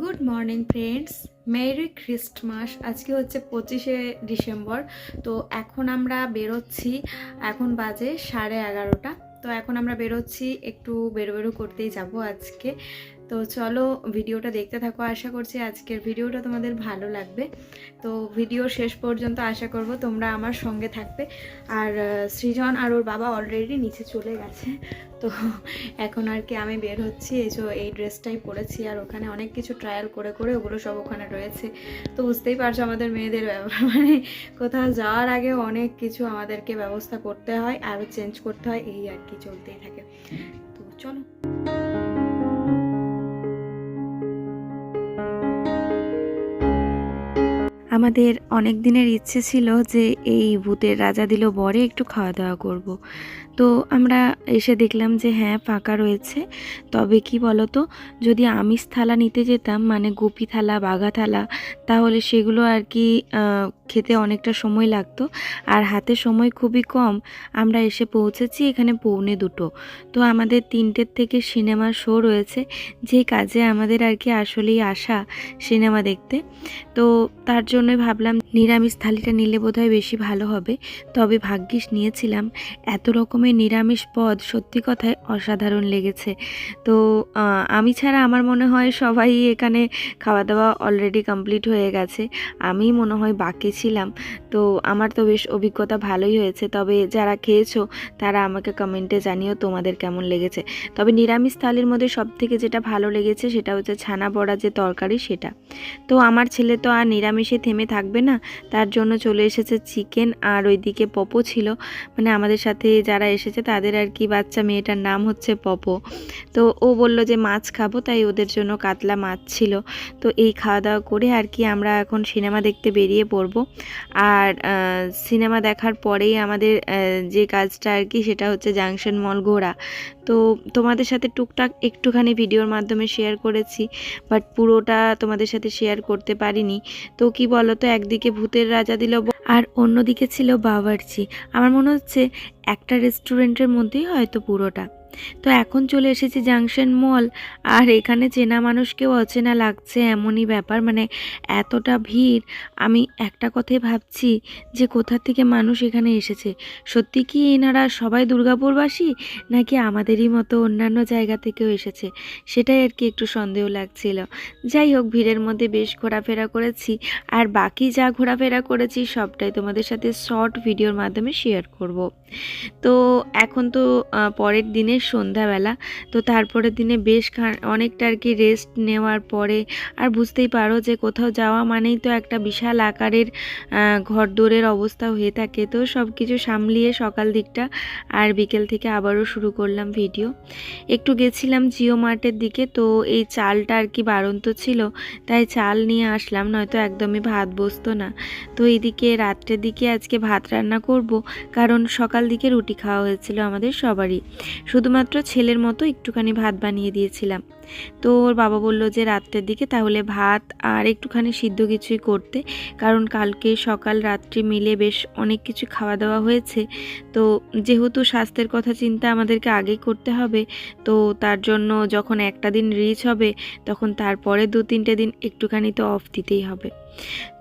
Good morning friends merry Christmas আজকে হচ্ছে পঁচিশে ডিসেম্বর। তো এখন আমরা বেরোচ্ছি। এখন বাজে সাড়ে এগারোটা। তো এখন আমরা বেরোচ্ছি, একটু বেরো বেরো করতেই যাব আজকে। তো চলো ভিডিওটা দেখতে থাকো, আশা করছি আজকের ভিডিওটা তোমাদের ভালো লাগবে। তো ভিডিও শেষ পর্যন্ত আশা করব তোমরা আমার সঙ্গে থাকবে। আর সৃজন আর ওর বাবা অলরেডি নিচে চলে গেছে। তো এখন আর কি আমি বের হচ্ছি, এই যে এই ড্রেসটাই পরেছি আর ওখানে অনেক কিছু ট্রায়াল করে করে ওগুলো সব ওখানে রয়েছে। তো বুঝতেই পারছ আমাদের মেয়েদের ব্যাপার মানে কোথাও যাওয়ার আগে অনেক কিছু আমাদেরকে ব্যবস্থা করতে হয় আরও চেঞ্জ করতে হয়, এই আর কি চলতেই থাকে। তো চলো। আমাদের অনেক দিনের ইচ্ছে ছিল যে এই ভূতের রাজা দিল বরে একটু খাওয়া দাওয়া করব। তো আমরা এসে দেখলাম যে হ্যাঁ ফাঁকা রয়েছে তবে কি বলতো, যদি আমিষ থালা নিতে যেতাম মানে গুপি থালা, বাঘা থালা, তাহলে সেগুলো আর কি খেতে অনেকটা সময় লাগতো আর হাতে সময় খুবই কম। আমরা এসে পৌঁছেছি এখানে পৌনে দুটো। তো আমাদের তিনটের থেকে সিনেমা শো রয়েছে। যে কাজে আমাদের আর কি আসলেই আসা সিনেমা দেখতে। তো তার জন্যই ভাবলাম নিরামিষ থালিটা নিলে বোধহয় বেশি ভালো হবে। তবে ভাগ্যিস নিয়েছিলাম। এত রকমের নিরামিষ পদ সত্যি কথায় অসাধারণ লেগেছে। তো আমি ছাড়া আমার মনে হয় সবাই এখানে খাওয়া দাওয়া অলরেডি কমপ্লিট হয়ে গেছে। আমি মনে হয় বাকি ছিলাম তো আমার তো বেশ অভিজ্ঞতা ভালোই হয়েছে। তবে যারা খেয়েছো, তারা আমাকে কমেন্টে জানিও তোমাদের কেমন লেগেছে। তবে নিরামিষ থালির মধ্যে সব থেকে যেটা ভালো লেগেছে, সেটা হচ্ছে ছানা বড়া যে তরকারি, সেটা। তো আমার ছেলে তো আর নিরামিষে থেমে থাকবে না। তার জন্য চলে এসেছে চিকেন আর ওইদিকে পপো ছিল। মানে আমাদের সাথে যারা এসেছে, তাদের আর কি বাচ্চা মেয়েটার নাম হচ্ছে পপো। তো ও বলল যে মাছ খাব, তাই ওদের জন্য কাতলা মাছ ছিল। তো এই খাওয়া দাওয়া করে আর কি আমরা এখন সিনেমা দেখতে বেরিয়ে পড়ব। আর সিনেমা দেখার পরেই আমাদের যে কাজটা আর কি সেটা হচ্ছে জাংশন মল ঘোরা। তো তোমাদের সাথে টুকটাক একটুখানি ভিডিওর মাধ্যমে শেয়ার করেছি বাট পুরোটা তোমাদের সাথে শেয়ার করতে পারিনি। তো কি বলো তো একদিকে ভূতের রাজা দিল আর অন্যদিকে ছিল বাবার্চি। আমার মনে হচ্ছে একটা রেস্টুরেন্টের মধ্যেই হয়তো পুরোটা। তো এখন চলে এসেছি জাংশন মল। আর এখানে চেনা মানুষকেও অচেনা লাগছে এমনই ব্যাপার মানে এতটা ভিড়। আমি একটা কথাই ভাবছি যে কোথা থেকে মানুষ এখানে এসেছে? সত্যি কি এনারা সবাই দুর্গাপুরবাসী? নাকি আমাদেরই মতো অন্যান্য জায়গা থেকেও এসেছে? সেটাই আর কি একটু সন্দেহ লাগছিল। যাই হোক, ভিড়ের মধ্যে বেশ ঘোরাফেরা করেছি। আর বাকি যা ঘোরাফেরা করেছি, সবটাই তোমাদের সাথে শর্ট ভিডিওর মাধ্যমে শেয়ার করব। তো এখন তো পরের দিনের সন্ধ্যাবেলা। তো তারপরের দিনে বেশ অনেকটা আর কি রেস্ট নেওয়ার পরে আর বুঝতেই পারো যে কোথাও যাওয়া মানেই তো একটা বিশাল আকারের ঘর দৌড়ের অবস্থা হয়ে থাকে। তো সব কিছু সামলিয়ে সকাল দিকটা আর বিকেল থেকে আবারও শুরু করলাম ভিডিও একটু গেছিলাম জিও মার্টের দিকে, তো এই চালটা আর কি বাড়ন্ত ছিল, তাই চাল নিয়ে আসলাম, নয়তো একদমই ভাত বসতো না। তো এইদিকে রাত্রের দিকে আজকে ভাত রান্না করব, কারণ সকাল দিকে রুটি খাওয়া হয়েছিল আমাদের সবারই। শুধুমাত্র ছেলের মতো একটুখানি ভাত বানিয়ে দিয়েছিলাম। তো ওর বাবা বলল যে রাত্রের দিকে তাহলে ভাত আর একটুখানি সিদ্ধ কিছুই করতে, কারণ কালকে সকাল রাত্রি মিলে বেশ অনেক কিছু খাওয়া দাওয়া হয়েছে। তো যেহেতু স্বাস্থ্যের কথা চিন্তা আমাদেরকে আগেই করতে হবে, তো তার জন্য যখন একটা দিন রিচ হবে, তখন তারপরে দু তিনটে দিন একটুখানি তো অফ দিতেই হবে।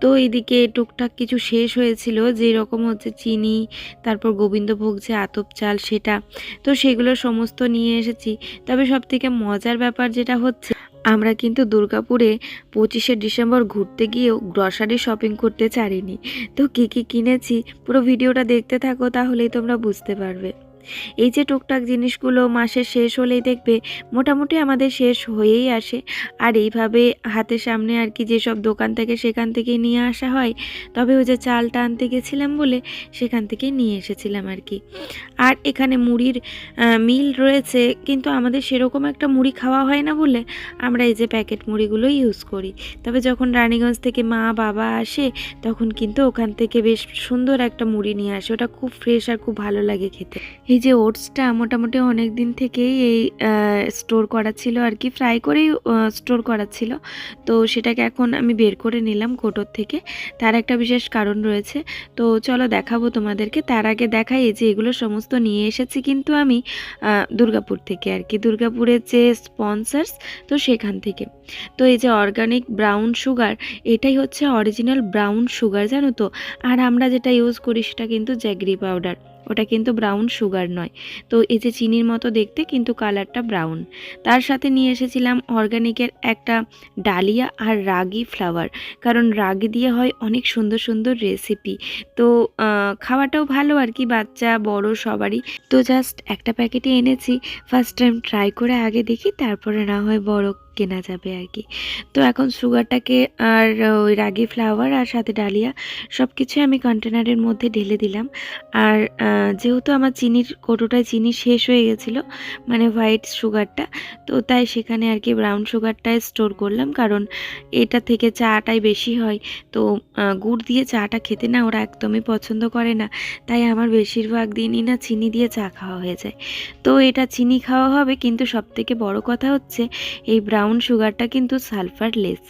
তো এদিকে টুকটাক কিছু শেষ হয়েছিল যেই রকম হচ্ছে চিনি, তারপর গোবিন্দভোগ যে আতপ চাল সেটা, তো সেগুলো সমস্ত নিয়ে এসেছি। তবে সব থেকে মজার ব্যাপার যেটা হচ্ছে, আমরা কিন্তু দুর্গাপুরে পঁচিশে ডিসেম্বর ঘুরতে গিয়েও গ্রসারি শপিং করতে চারিনি তো কী কী কিনেছি, পুরো ভিডিওটা দেখতে থাকো, তাহলেই তোমরা বুঝতে পারবে। এই যে টুকটাক জিনিসগুলো মাসের শেষ হলেই দেখবে মোটামুটি আমাদের শেষ হয়েই আসে। আর এইভাবে হাতের সামনে আর কি যেসব দোকান থেকে সেখান থেকেই নিয়ে আসা হয়, তবে ওই যে চালটা আনতে গেছিলাম বলে সেখান থেকেই নিয়ে এসেছিলাম আর কি। আর এখানে মুড়ির মিল রয়েছে, কিন্তু আমাদের সেরকম একটা মুড়ি খাওয়া হয় না বলে আমরা এই যে প্যাকেট মুড়িগুলো ইউজ করি। তবে যখন রানীগঞ্জ থেকে মা, বাবা আসে, তখন কিন্তু ওখান থেকে বেশ সুন্দর একটা মুড়ি নিয়ে আসে। ওটা খুব ফ্রেশ আর খুব ভালো লাগে খেতে। এই যে ওটসটা মোটামুটি অনেক দিন থেকেই এই স্টোর করা ছিল আর কি ফ্রাই করেই স্টোর করা ছিল। তো সেটাকে এখন আমি বের করে নিলাম কোটোর থেকে। তার একটা বিশেষ কারণ রয়েছে। তো চলো দেখাবো তোমাদেরকে। তার আগে দেখাই এই যে এগুলো সমস্ত নিয়ে এসেছি কিন্তু আমি দুর্গাপুর থেকে আর কি। দুর্গাপুরের যে স্পন্সার্স তো সেখান থেকে। তো এই যে অর্গানিক ব্রাউন সুগার এটাই হচ্ছে অরিজিনাল ব্রাউন সুগার জানো তো? আর আমরা যেটা ইউজ করি সেটা কিন্তু জ্যাগরি পাউডার ওটা কিন্তু ব্রাউন সুগার নয়। তো এই যে চিনির মতো দেখতে কিন্তু কালারটা ব্রাউন তার সাথে নিয়ে এসেছিলাম অর্গানিকের একটা ডালিয়া আর রাগি ফ্লাওয়ার কারণ রাগি দিয়ে হয় অনেক সুন্দর সুন্দর রেসিপি তো খাওয়াটাও ভালো আর কি, বাচ্চা, বড়, সবারই। তো জাস্ট একটা প্যাকেটে এনেছি। ফার্স্ট টাইম ট্রাই করে আগে দেখি, তারপরে না হয় বড় কেনা যাবে আর কি। তো এখন সুগারটাকে আর ওই রাগি ফ্লাওয়ার আর সাথে ডালিয়া সব কিছু আমি কন্টেনারের মধ্যে ঢেলে দিলাম। আর যেহেতু আমার চিনির কৌটোটায় চিনি শেষ হয়ে গেছিল মানে হোয়াইট সুগারটা তো তাই সেখানে আর কি ব্রাউন সুগারটাই স্টোর করলাম। কারণ এটা থেকে চাটাই বেশি হয়। তো গুড় দিয়ে চাটা খেতে না ওরা একদমই পছন্দ করে না। তাই আমার বেশিরভাগ দিনই না চিনি দিয়ে চা খাওয়া হয়ে যায়। তো এটা চিনি খাওয়া হবে, কিন্তু সবথেকে বড় কথা হচ্ছে, এই ব্রাউন সুগারটা কিন্তু সালফার লেস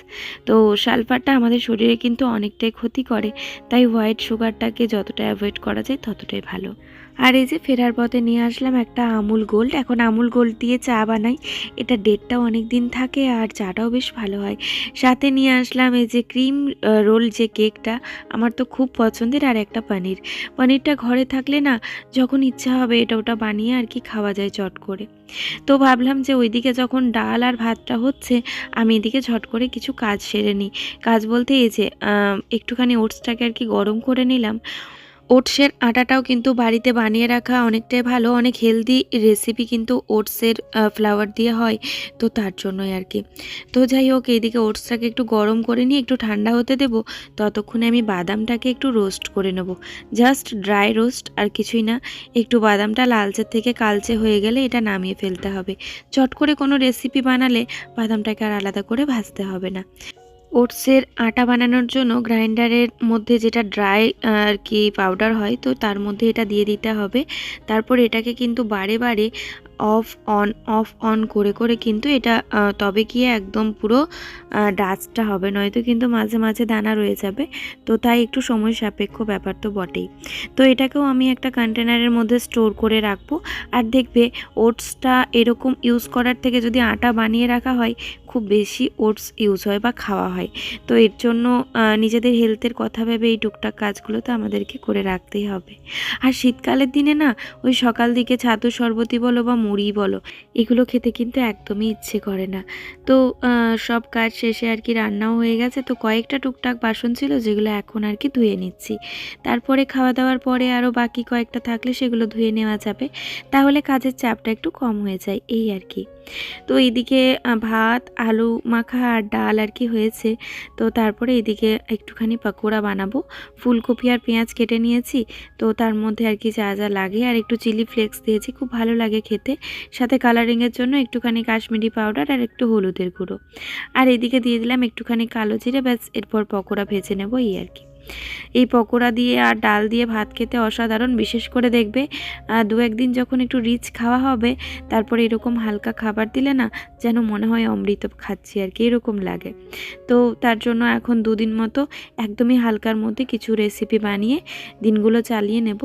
তো সালফারটা আমাদের শরীরে কিন্তু অনেকটাই ক্ষতি করে, তাই হোয়াইট সুগারটাকে যতটা অ্যাভয়েড করা যায় ততটাই ভালো। আর এই যে ফেরার পথে নিয়ে আসলাম একটা আমুল গোল্ড এখন আমুল গোল্ড দিয়ে চা বানাই। এটা ডেটটাও অনেক দিন থাকে আর চাটাও বেশ ভালো হয়। সাথে নিয়ে আসলাম এই যে ক্রিম রোল যে কেকটা আমার তো খুব পছন্দের আর একটা পনির। পনিরটা ঘরে থাকলে না যখন ইচ্ছা হবে এটা ওটা বানিয়ে আর কি খাওয়া যায় চট করে। তো ভাবলাম যে ওইদিকে যখন ডাল আর ভাতটা হচ্ছে, আমি এদিকে ঝট করে কিছু কাজ সেরে নিই। কাজ বলতে এই যে একটুখানি ওটসটাকে আর কি গরম করে নিলাম। ওটসের আটাটাও কিন্তু বাড়িতে বানিয়ে রাখা অনেকটাই ভালো, অনেক হেলদি রেসিপি কিন্তু ওটসের ফ্লাওয়ার দিয়ে হয়। তো তার জন্যই আর কি। তো যাই হোক, এইদিকে ওটসটাকে একটু গরম করে নিয়ে একটু ঠান্ডা হতে দেবো। ততক্ষণে আমি বাদামটাকে একটু রোস্ট করে নেব। জাস্ট ড্রাই রোস্ট আর কিছুই না। একটু বাদামটা লালচের থেকে কালচে হয়ে গেলে এটা নামিয়ে ফেলতে হবে। চট করে কোনো রেসিপি বানালে বাদামটাকে আর আলাদা করে ভাজতে হবে না। ওটসের আটা বানানোর জন্য গ্রাইন্ডারের মধ্যে যেটা ড্রাই আর কি পাউডার হয়, তো তার মধ্যে এটা দিয়ে দিতে হবে। তারপর এটাকে কিন্তু বারে বারে অফ অন অফ অন করে করে কিন্তু এটা তবে গিয়ে একদম পুরো ডাস্টটা হবে, নয়তো কিন্তু মাঝে মাঝে দানা রয়ে যাবে। তো তাই একটু সময় সাপেক্ষ ব্যাপার তো বটেই। তো এটাকেও আমি একটা কন্টেনারের মধ্যে স্টোর করে রাখব। আর দেখবে, ওটসটা এরকম ইউজ করার থেকে যদি আটা বানিয়ে রাখা হয় খুব বেশি ওটস ইউজ হয় বা খাওয়া হয়। তো এর জন্য নিজেদের হেলথের কথা ভেবে এই টুকটাক কাজগুলো তো আমাদেরকে করে রাখতেই হবে। আর শীতকালের দিনে না, ওই সকাল দিকে ছাতু শরবতি বলো বা মুড়ি বলো, এগুলো খেতে কিন্তু একদমই ইচ্ছে করে না। তো সব কাজ শেষে আর কি রান্নাও হয়ে গেছে। তো কয়েকটা টুকটাক বাসন ছিল যেগুলো এখন আর কি ধুয়ে নিচ্ছি। তারপরে খাওয়া দাওয়ার পরে আরও বাকি কয়েকটা থাকলে সেগুলো ধুয়ে নেওয়া যাবে। তাহলে কাজের চাপটা একটু কম হয়ে যায়, এই আর কি। তো এইদিকে ভাত, আলু মাখা আর ডাল আর কি হয়েছে। তো তারপরে এদিকে একটুখানি পাকোড়া বানাবো। ফুলকপি আর পেঁয়াজ কেটে নিয়েছি। তো তার মধ্যে আর কি যা যা লাগে আর একটু চিলি ফ্লেক্স দিয়েছি। খুব ভালো লাগে খেতে। সাথে কালারিংয়ের জন্য একটুখানি কাশ্মীরি পাউডার আর একটু হলুদের গুঁড়ো। আর এদিকে দিয়ে দিলাম একটুখানি কালো জিরে, ব্যাস, এরপর পকোড়া ভেজে নেব, এই আর কি। এই পকোড়া দিয়ে আর ডাল দিয়ে ভাত খেতে অসাধারণ, বিশেষ করে দেখবে দু একদিন যখন একটু রিচ খাওয়া হবে, তারপরে এরকম হালকা খাবার দিলে না, যেন মনে হয় অমৃত খাচ্ছি আর কি, এরকম লাগে। তো তার জন্য এখন দুদিন মতো একদমই হালকার মধ্যে কিছু রেসিপি বানিয়ে দিনগুলো চালিয়ে নেব।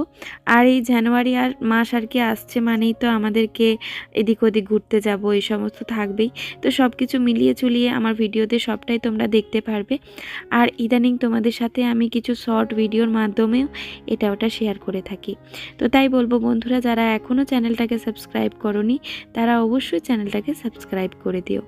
আর এই জানুয়ারি আর মাস আর কি আসছে মানেই তো আমাদেরকে এদিক ওদিক ঘুরতে যাব, এই সমস্ত থাকবেই। তো সব কিছু মিলিয়ে চুলিয়ে আমার ভিডিওতে সবটাই তোমরা দেখতে পারবে। আর ইদানিং তোমাদের সাথে আমি কিছু শর্ট ভিডিওর মাধ্যমেও এটা ওটা শেয়ার করে থাকি। তো তাই বলব বন্ধুরা, যারা এখনও চ্যানেলটাকে সাবস্ক্রাইব করনি, তারা অবশ্যই চ্যানেলটাকে সাবস্ক্রাইব করে দিও।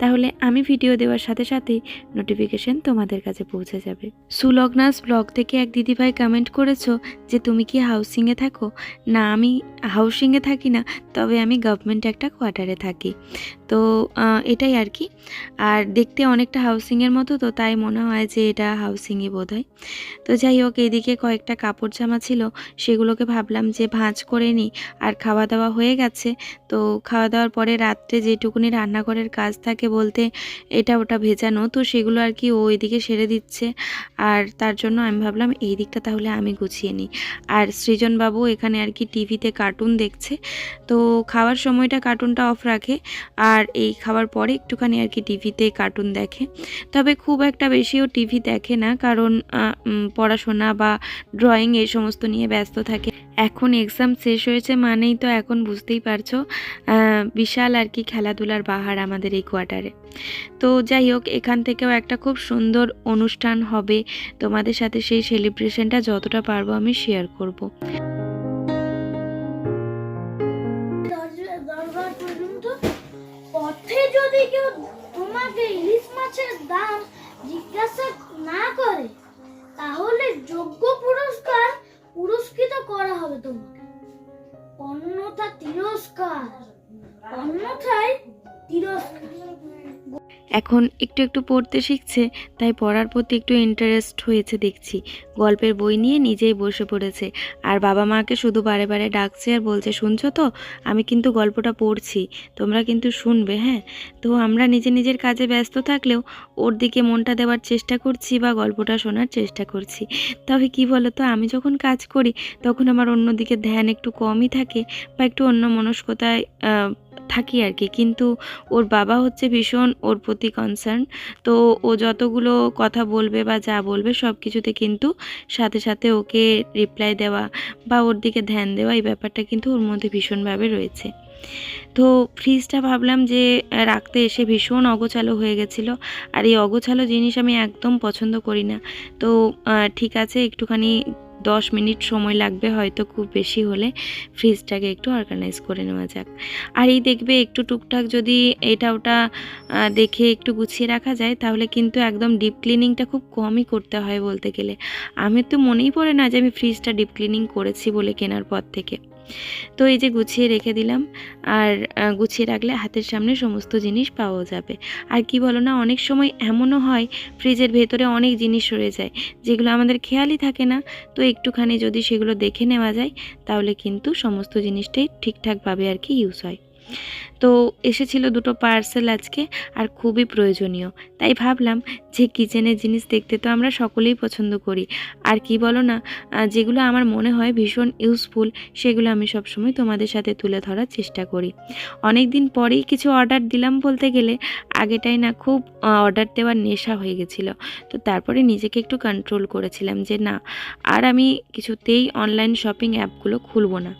তাহলে আমি ভিডিও দেওয়ার সাথে সাথেই নোটিফিকেশন তোমাদের কাছে পৌঁছে যাবে। সুলগ্নাস ব্লগ থেকে এক দিদিভাই কমেন্ট করেছ যে, তুমি কি হাউসিংয়ে থাকো? না, আমি হাউসিংয়ে থাকি না, তবে আমি গভর্নমেন্ট একটা কোয়ার্টারে থাকি। তো এটাই আর কি। আর দেখতে অনেকটা হাউসিংয়ের মতো, তো তাই মনে হয় যে, এটা হাউসিংই বোধ হয় তো যাই হোক এইদিকে কয়েকটা কাপড় জামা ছিল, সেগুলোকে ভাবলাম যে, ভাঁজ করে নিই। আর খাওয়া দাওয়া হয়ে গেছে, তো খাওয়া দাওয়ার পরে রাত্রে যেটুকুনি রান্নাঘরের কাজ থাকে বলতে এটা ওটা ভেজানো, তো সেগুলো আর কি ও ওইদিকে সেরে দিচ্ছে। আর তার জন্য আমি ভাবলাম এই দিকটা তাহলে আমি গুছিয়ে নিই। আর সৃজনবাবু এখানে আর কি টিভিতে কার্টুন দেখছে, তো খাওয়ার সময়টা কার্টুনটা অফ রাখে আর এই খাওয়ার পরে একটুখানি আর কি টিভিতে কার্টুন দেখে। তবে খুব একটা বেশিও টিভি দেখে না, কারণ পড়াশোনা বা ড্রয়িং এই সমস্ত নিয়ে ব্যস্ত থাকে। এখন এক্সাম শেষ হয়েছে মানেই তো এখন বুঝতেই পারছ বিশাল আর কি খেলাধুলার বাহার আমাদের এই কোয়ার্টারে তো যাই হোক, এখান থেকেও একটা খুব সুন্দর অনুষ্ঠান হবে। তোমাদের সাথে সেই সেলিব্রেশনটা যতটা পারব আমি শেয়ার করব। অন্যথায় এখন একটু একটু পড়তে শিখছে, তাই পড়ার প্রতি একটু ইন্টারেস্ট হয়েছে দেখছি। গল্পের বই নিয়ে নিজেই বসে পড়েছে। আর বাবা মাকে শুধু বারে বারে ডাকছে আর বলছে, শুনছো তো? আমি কিন্তু গল্পটা পড়ছি। তোমরা কিন্তু শুনবে হ্যাঁ? তো আমরা নিজে নিজের কাজে ব্যস্ত থাকলেও ওর দিকে মনটা দেওয়ার চেষ্টা করছি বা গল্পটা শোনার চেষ্টা করছি। তবে কি বলো তো আমি যখন কাজ করি, তখন আমার অন্যদিকে ধ্যান একটু কমই থাকে বা একটু অন্য মনস্কতায় থাকি আর কি। কিন্তু ওর বাবা হচ্ছে ভীষণ ওর প্রতি কনসার্ন তো ও যতগুলো কথা বলবে বা যা বলবে সব কিছুতে কিন্তু সাথে সাথে ওকে রিপ্লাই দেওয়া বা ওর দিকে ধ্যান দেওয়া এই ব্যাপারটা কিন্তু ওর মধ্যে ভীষণভাবে রয়েছে। তো ফ্রিজটা ভাবলাম যে রাখতে এসে ভীষণ অগোছালো হয়ে গেছিল। আর এই অগোছালো জিনিস আমি একদম পছন্দ করি না। তো ঠিক আছে, একটুখানি দশ মিনিট সময় লাগবে হয়তো খুব বেশি হলে ফ্রিজটাকে একটু অর্গানাইজ করে নেওয়া যাক। আর এই দেখবে একটু টুকটাক যদি এটা ওটা দেখে একটু গুছিয়ে রাখা যায়, তাহলে কিন্তু একদম ডিপ ক্লিনিংটা খুব কমই করতে হয় বলতে গেলে। আমি তো মনেই পড়ে না যে আমি ফ্রিজটা ডিপ ক্লিনিং করেছি বলে কেনার পর থেকে। তো এই যে গুছিয়ে রেখে দিলাম। আর গুছিয়ে রাখলে হাতের সামনে সমস্ত জিনিস পাওয়া যাবে। আর কি বলো না, অনেক সময় এমনও হয়, ফ্রিজের ভেতরে অনেক জিনিস রয়ে যায়, যেগুলো আমাদের খেয়ালই থাকে না। তো একটুখানি যদি সেগুলো দেখে নেওয়া যায়, তাহলে কিন্তু সমস্ত জিনিসটাই ঠিকঠাকভাবে আর কি ইউজ হয়। তো এসেছিল দুটো পার্সেল আজকে আর খুবই প্রয়োজনীয়। তাই ভাবলাম যে কিচেনের জিনিস দেখতে তো আমরা সকলেই পছন্দ করি। আর কি বলো না যেগুলো আমার মনে হয় ভীষণ ইউজফুল সেগুলো আমি সবসময় তোমাদের সাথে তুলে ধরার চেষ্টা করি। অনেক দিন পরেই কিছু অর্ডার দিলাম বলতে গেলে, আগেটাই না খুব অর্ডার দেওয়ার নেশা হয়ে গেছিল। তো তারপরে নিজেকে একটু কন্ট্রোল করেছিলাম যে না, আর আমি কিছুতেই অনলাইন শপিং অ্যাপগুলো খুলবো না।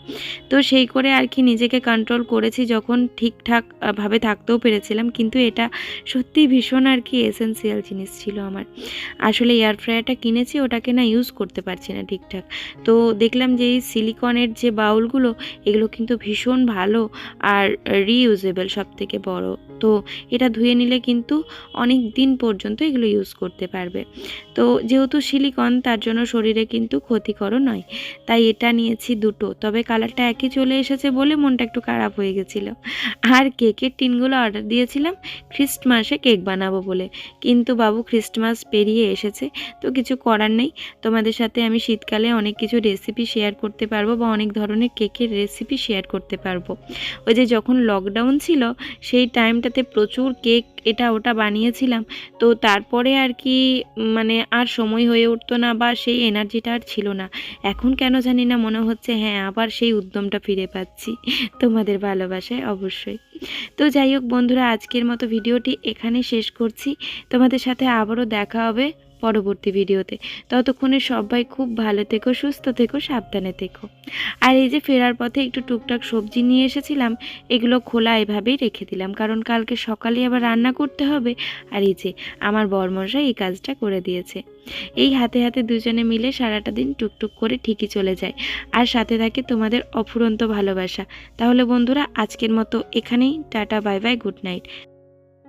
তো সেই করে আর কি নিজেকে কন্ট্রোল করেছি যখন ঠিকঠাক ভাবে থাকতেও পেরেছিলাম, কিন্তু এটা সত্যিই ভীষণ আর কি এসেন্সিয়াল জিনিস ছিল আমার। আসলে এয়ার ফ্রায়ারটা কিনেছি, ওটাকে না ইউজ করতে পারছি না ঠিকঠাক। তো দেখলাম যে এই সিলিকনের যে বাউলগুলো, এগুলো কিন্তু ভীষণ ভালো আর রিইউজেবল সব থেকে বড়। তো এটা ধুয়ে নিলে কিন্তু অনেক দিন পর্যন্ত এগুলো ইউজ করতে পারবে। তো যেহেতু সিলিকন তার জন্য শরীরে কিন্তু ক্ষতিকরও নয়। তাই এটা নিয়েছি দুটো। তবে কালারটা একই চলে এসেছে বলে মনটা একটু খারাপ হয়ে গেছিল। আর কেকের টিনগুলো অর্ডার দিয়েছিলাম, খ্রিস্টমাসে কেক বানাবো বলে। কিন্তু বাবু, খ্রিস্টমাস পেরিয়ে এসেছে, তো কিছু করার নেই। তোমাদের সাথে আমি শীতকালে অনেক কিছু রেসিপি শেয়ার করতে পারব বা অনেক ধরনের কেকের রেসিপি শেয়ার করতে পারব। ওই যে যখন লকডাউন ছিল, সেই টাইমটাতে প্রচুর কেক এটা ওটা বানিয়েছিলাম। তো তারপরে আর কি মানে আর সময় হয়ে উঠতো না বা সেই এনার্জিটা আর ছিল না। এখন কেন জানি না মনে হচ্ছে হ্যাঁ আবার সেই উদ্যমটা ফিরে পাচ্ছি তোমাদের ভালোবাসায় অবশ্যই। তো যাই হোক বন্ধুরা, আজকের মতো ভিডিওটি এখানে শেষ করছি। তোমাদের সাথে আবারও দেখা হবে পরবর্তী ভিডিওতে। ততক্ষণে সবাই খুব ভালো থেকো, সুস্থ থেকো, সাবধানে থেকো। আর এই যে ফেরার পথে একটু টুকটাক সবজি নিয়ে এসেছিলাম, এগুলো খোলা এভাবেই রেখে দিলাম। কারণ কালকে সকালে আবার রান্না করতে হবে। আর এই যে, আমার বরমশাই এই কাজটা করে দিয়েছে। এই হাতে হাতে দুজনে মিলে সারাটা দিন টুকটুক করে ঠিকই চলে যায়। আর সাথে থাকে তোমাদের অফুরন্ত ভালোবাসা। তাহলে বন্ধুরা, আজকের মতো এখানেই। Tata, bye bye, good night.